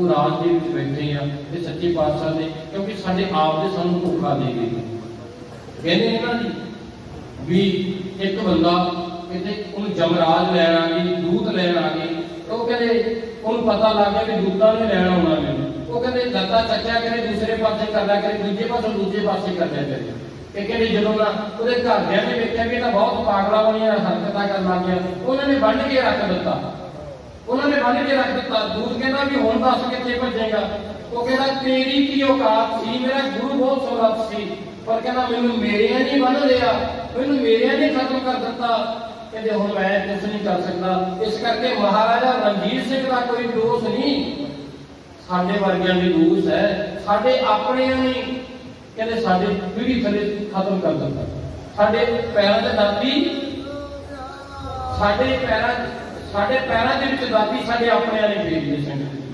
ਉਹ ਰਾਜ ਦੇ ਵਿੱਚ ਬੈਠੇ ਆ ਤੇ ਸੱਚੇ ਪਾਤਸ਼ਾਹ ਦੇ, ਕਿਉਂਕਿ ਸਾਡੇ ਆਪ ਦੇ ਸਾਨੂੰ ਧੋਖਾ ਦੇ ਗਏ। ਕਹਿੰਦੇ ਨੇ ਨਾ ਵੀ ਇੱਕ ਬੰਦਾ ਕਿਤੇ ਉਹਨੂੰ ਜਮਰਾਜ ਲੈਣ ਆ ਗਈ, ਦੂਤ ਲੈਣ ਆ ਗਈ ਉਹ ਕਹਿੰਦੇ ਉਹਨੂੰ ਪਤਾ ਲੱਗ ਗਿਆ ਵੀ ਦੂਤਾਂ ਨੇ ਲੈਣ ਆਉਣਾ ਮੈਨੂੰ ਉਹ ਕਹਿੰਦੇ ਦੱਤਾ ਚੱਕਿਆ ਕਰੇ, ਦੂਸਰੇ ਪਾਸੇ ਕਰਦਾ ਕਰੇ, ਦੂਜੇ ਪਾਸੇ ਦੂਜੇ ਪਾਸੇ ਕਰਦਾ ਕਰੇ। ਤੇ ਕਹਿੰਦੇ ਜਦੋਂ ਨਾ ਉਹਦੇ ਘਰਦਿਆਂ ਨੇ ਵੇਖਿਆ ਕਿ ਇਹ ਤਾਂ ਬਹੁਤ ਪਾਗਲਾ ਬਣੀਆਂ ਹਰਕਤਾਂ ਕਰਨ ਲੱਗ ਗਿਆ ਉਹਨਾਂ ਨੇ ਵੰਡ ਕੇ ਰੱਖ ਦਿੱਤਾ। ਉਹਨਾਂ ਨੇ ਬੰਨ ਕੇ ਰੱਖ ਦਿੱਤਾ। ਦੂਤ ਕਹਿੰਦਾ ਵੀ ਹੁਣ ਦੱਸ ਕਿੱਥੇ ਭੱਜੇਗਾ। ਉਹ ਕਹਿੰਦਾ, ਤੇਰੀ ਕੀ ਔਕਾਤ ਸੀ, ਮੇਰਾ ਗੁਰੂ ਬਹੁਤ ਸਮਰੱਥ ਸੀ। ਪਰ ਕਹਿੰਦਾ, ਮੈਨੂੰ ਮੇਰਿਆਂ ਨਹੀਂ ਬੰਨ ਲਿਆ, ਮੈਨੂੰ ਮੇਰਿਆਂ ਨੇ ਖਤਮ ਕਰ ਦਿੱਤਾ। ਕਹਿੰਦੇ, ਹੁਣ ਮੈਂ ਕੁਝ ਨਹੀਂ ਕਰ ਸਕਦਾ। ਇਸ ਕਰਕੇ ਮਹਾਰਾਜਾ ਰਣਜੀਤ ਸਿੰਘ ਦਾ ਕੋਈ ਦੋਸ਼ ਨਹੀਂ। ਸਾਡੇ ਵਰਗਿਆਂ ਦੇ ਦੋਸ਼ ਹੈ। ਸਾਡੇ ਆਪਣਿਆਂ ਨੇ, ਕਹਿੰਦੇ, ਸਾਡੇ ਪੀੜੀ ਥਲੇ ਖਤਮ ਕਰ ਦਿੱਤਾ। ਸਾਡੇ ਪੈਰਾਂ ਦੇ ਦਾਤੀ, ਸਾਡੇ ਪੈਰਾਂ ਸਾਡੇ ਪੈਰਾਂ ਦੇ ਵਿੱਚ ਦਾਤੀ ਸਾਡੇ ਆਪਣਿਆਂ ਨੇ ਫੇਰ ਦਿੱਤੇ ਸਿੰਘ